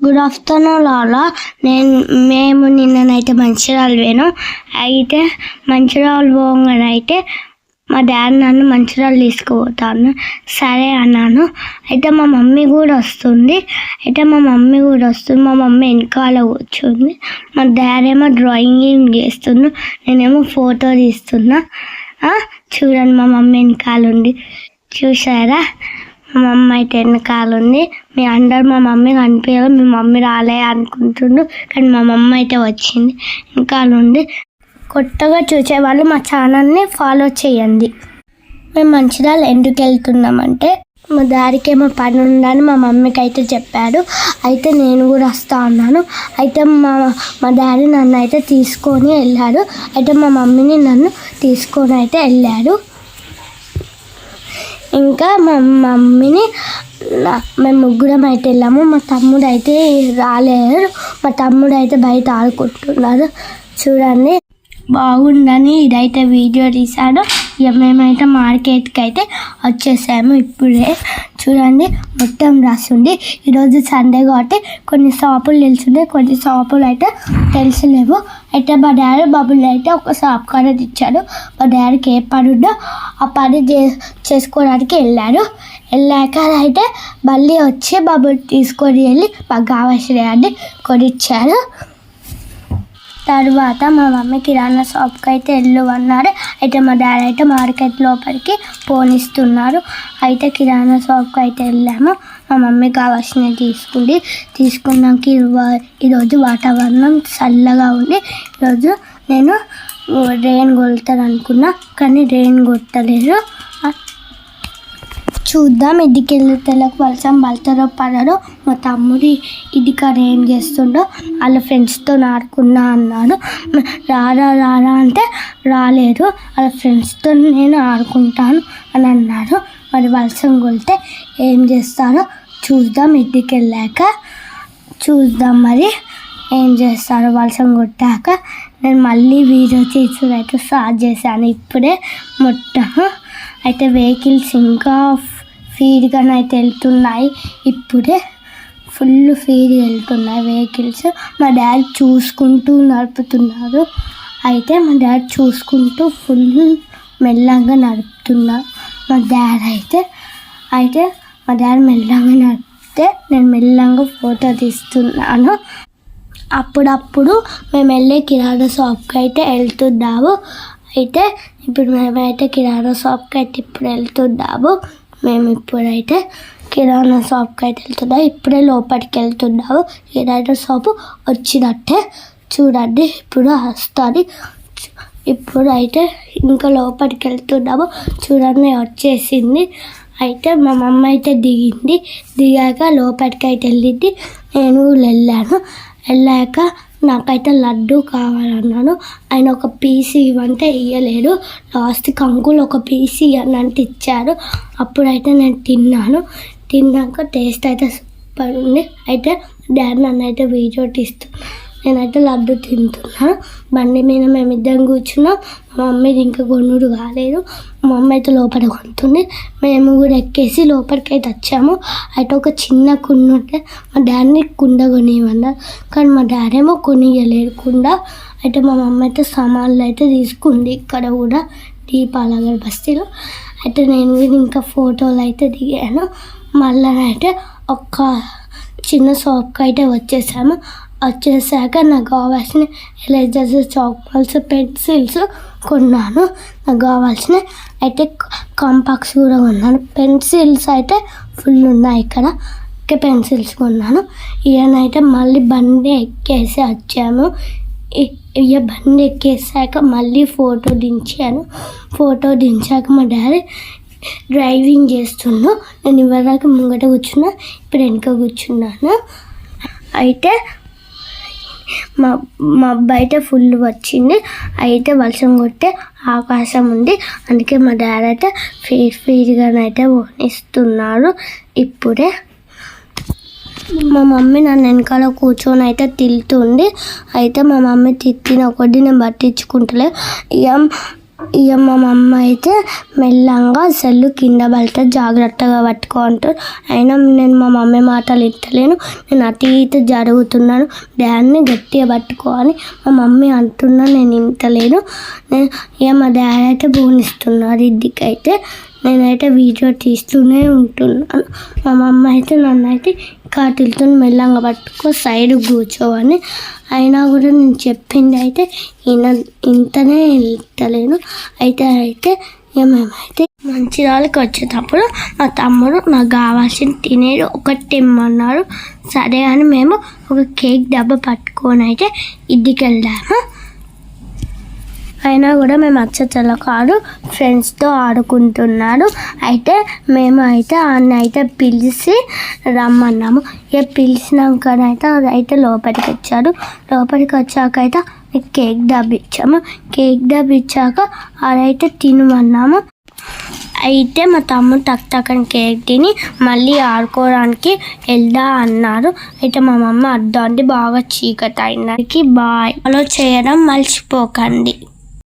Good afternoon లాలా నేను మేము నిన్ననైతే మంచిర్యాల పోయాను అయితే మంచిర్యాల పోగానైతే మా డాడీ నన్ను మంచిర్యాల తీసుకుపోతాను. సరే అన్నాను. అయితే మా మమ్మీ కూడా వస్తుంది. అయితే మా మమ్మీ కూడా వస్తుంది. మా మమ్మీ వెనకాల కూర్చుంది. మా డాడీ ఏమో డ్రాయింగ్ చేస్తున్నా నేనేమో ఫోటో తీస్తున్నా. చూడండి మా మమ్మీ వెనకాల ఉంది. చూసారా మా మమ్మీ అయితే వెనకాల ఉంది. మీ అందరు మా మమ్మీ కనిపించదు మీ మమ్మీ రాలే అనుకుంటుండ్రు. కానీ మా మమ్మీ అయితే వచ్చింది. వెనకాల ఉంది. కొత్తగా చూసే వాళ్ళు మా ఛానల్ని ఫాలో చేయండి. మేము మంచిర్యాల ఎందుకు వెళ్తున్నామంటే మా దారికి ఏమో పని ఉందని మా మమ్మీకి అయితే చెప్పాడు అయితే నేను కూడా వస్తా ఉన్నాను అయితే మా మా డాడీ నన్ను అయితే తీసుకొని వెళ్ళాడు అయితే మా మమ్మీని నన్ను తీసుకొని అయితే వెళ్ళాడు ఇంకా మా మమ్మీని మేము ముగ్గురం అయితే వెళ్ళాము. మా తమ్ముడు అయితే రాలేరు మా తమ్ముడు అయితే బయట ఆడుకుంటున్నారు చూడండి. బాగుందని ఇదైతే వీడియో తీశాడు. ఇక మేమైతే మార్కెట్కి అయితే వచ్చేసాము ఇప్పుడే. చూడండి మొత్తం రాసింది. ఈరోజు సండే కాబట్టి కొన్ని షాపులు తెలిసిండే కొన్ని షాపులు అయితే తెలిసలేవు అయితే మా డాడీ బబుల్ అయితే ఒక షాప్ కాడ ఇచ్చాడు మా డాడీకి ఏ పని ఉందో ఆ పని చే చేసుకోవడానికి వెళ్ళాడు వెళ్ళాక అయితే మళ్ళీ వచ్చి బబుల్ తీసుకొని వెళ్ళి మాకు కావాల్సినవన్నీ కొనిచ్చారు. తర్వాత మా మమ్మీ కిరాణా షాప్కి అయితే వెళ్ళు అన్నారు. అయితే మా డాడీ అయితే మార్కెట్ లోపలికి పోనిస్తున్నారు. అయితే కిరాణా షాప్కి అయితే వెళ్ళాము. మా మమ్మీ కావాల్సినవి తీసుకుంది. తీసుకున్నాక ఈరోజు వాతావరణం చల్లగా ఉంది. ఈరోజు నేను రెయిన్ కొలుతాను అనుకున్నా కానీ రెయిన్ కొట్టలేదు చూద్దాం. ఇదికి వెళ్తేలకు వలసం పడతారో పడరో మా తమ్ముడి కానీ ఏం చేస్తుండో వాళ్ళ ఫ్రెండ్స్తో ఆడుకున్నా అన్నాడు. రారా రారా అంటే రాలేదు. వాళ్ళ ఫ్రెండ్స్తో నేను ఆడుకుంటాను అని అన్నాడు. మరి వలసం కొలితే ఏం చేస్తారో చూద్దాం. ఇంటికి వెళ్ళాక చూద్దాం మరి ఏం చేస్తారో వలసం కొట్టాక నేను మళ్ళీ వీడియో తీసుకుని అయితే స్టార్ట్ చేశాను. ఇప్పుడే మొత్తం అయితే వెహికల్స్ ఇంకా ఫీడ్గా అయితే వెళ్తున్నాయి. ఇప్పుడే ఫుల్ ఫీడ్ వెళ్తున్నాయి వెహికల్స్. మా డాడీ చూసుకుంటూ నడుపుతున్నారు. అయితే మా డాడీ చూసుకుంటూ ఫుల్ మెల్లగా నడుపుతున్నారు మా డాడీ అయితే అయితే మా డాడీ మెల్లగా నడిపితే నేను మెల్లగా ఫోటో తీస్తున్నాను. అప్పుడప్పుడు మేము వెళ్ళే కిరాణా షాప్కి అయితే వెళ్తున్నాము. అయితే ఇప్పుడు మేమైతే కిరాణా షాప్కి అయితే ఇప్పుడు వెళ్తున్నాము. మేము ఇప్పుడైతే కిరాణా షాప్కి అయితే వెళ్తున్నాం. ఇప్పుడే లోపలికి వెళ్తున్నాము. కిరాణా షాపు వచ్చినట్టే చూడండి. ఇప్పుడు వస్తుంది. ఇప్పుడు అయితే ఇంకా లోపలికి వెళ్తున్నాము. చూడండి వచ్చేసింది. అయితే మా మమ్మ అయితే దిగింది. దిగాక లోపలికి అయితే వెళ్ళింది. నేను వెళ్ళాను. వెళ్ళాక నాకైతే లడ్డు కావాలన్నాను. ఆయన ఒక పీస్ ఇవ్వంటే ఇవ్వలేడు లాస్ట్కి అంకుల్ ఒక పీస్ ఇవ్వనంటే ఇచ్చారు. అప్పుడైతే నేను తిన్నాను. తిన్నాక టేస్ట్ అయితే సూపర్ ఉంది. అయితే డాడీ నన్ను అయితే వీడియో తీస్తున్నాను నేనైతే లడ్డు తింటున్నాను బండి మీద మేమిద్దరం కూర్చున్నాం. మా మమ్మీది ఇంకా కొనుడు కాలేదు. మా మమ్మీ అయితే లోపల కొంటుంది. మేము కూడా ఎక్కేసి లోపలికి అయితే వచ్చాము. అయితే ఒక చిన్న కుండ ఉంటే మా డాడీని కుండ కొనియమన్నారు కానీ మా డాడీ ఏమో కొనియలేదు కుండ. అయితే మా మమ్మీ అయితే సామాన్లు అయితే తీసుకుంది. ఇక్కడ కూడా దీపాల బస్తీలో. అయితే నేను ఇంకా ఫోటోలు అయితే దిగాను. మళ్ళీ అయితే ఒక చిన్న షాప్కి అయితే వచ్చేసాము. వచ్చేసాక నాకు కావాల్సిన ఎరేజర్స్ చాక్బాల్స్ పెన్సిల్స్ కొన్నాను. నాకు కావాల్సిన అయితే కాంపాక్స్ కూడా కొన్నాను. పెన్సిల్స్ అయితే ఫుల్ ఉన్నాయి ఇక్కడ. పెన్సిల్స్ కొన్నాను. ఈయనైతే మళ్ళీ బండి ఎక్కేసి వచ్చాము ఇ- ఇక బండి ఎక్కేసాక మళ్ళీ ఫోటో దించాను. ఫోటో దించాక మా డాడీ డ్రైవింగ్ చేస్తున్నాను నేను ఇవ్వదాకా ముంగట కూర్చున్నా ఇప్పుడు వెనుక కూర్చున్నాను. అయితే మా మా బయట ఫుల్ వచ్చింది. అయితే వర్షం కొట్టే ఆకాశం ఉంది. అందుకే మా డాడీ అయితే ఫీడ్ ఫీడ్గానైతే ఇస్తున్నారు ఇప్పుడే. మా మమ్మీ నన్ను వెనకాల కూర్చొని అయితే తిల్తుంది అయితే మా మమ్మీ తిట్టిన కొద్దీ నేను పట్టించుకుంటలే ఇక ఇక మా మమ్మ అయితే మెల్లంగా సెల్లు కింద పడితే జాగ్రత్తగా పట్టుకుంటారు. అయినా నేను మా మమ్మీ మాటలు ఇట్టలేను నేను అటు ఇటు జరుగుతున్నాను. డాడీని గట్టిగా పట్టుకోవాలి. మా మమ్మీ అంటున్నా నేను ఇంటలేను నేను ఇక మా డాడీ అయితే బోనిస్తున్నారు ఇద్దరికైతే నేనైతే వీడియో తీస్తూనే ఉంటున్నాను మా మమ్మ అయితే నన్ను అయితే కాటిల్తో మెల్లంగా పట్టుకో సైడ్ కూర్చోవని. అయినా కూడా నేను చెప్పింది అయితే ఈయన ఇంతనే వెళ్తలేను. అయితే అయితే ఏమేమైతే మేమైతే మంచిర్యాలకి వచ్చేటప్పుడు మా తమ్ముడు నాకు కావాల్సిన తినేది ఒకటి తెమ్మన్నారు. సరే అని మేము ఒక కేక్ డబ్బా పట్టుకొని అయితే ఇంటికి వెళ్ళాము అయినా కూడా మేము అచ్చచ్చల కాదు ఫ్రెండ్స్తో ఆడుకుంటున్నాడు. అయితే మేము అయితే ఆయన అయితే పిలిచి రమ్మన్నాము. ఇక పిలిచినాకనైతే అయితే లోపలికి వచ్చాడు. లోపలికి వచ్చాక అయితే కేక్ డబ్బు ఇచ్చాము కేక్ డబ్బు ఇచ్చాక అదైతే తినమన్నాము. అయితే మా తమ్ముడు టక్ టక్కని కేక్ తిని మళ్ళీ ఆడుకోవడానికి వెళ్దా అన్నారు. అయితే మా మమ్మ అద్దండి బాగా చీకటి అయినకి బాయ్. అలా చేయడం మర్చిపోకండి.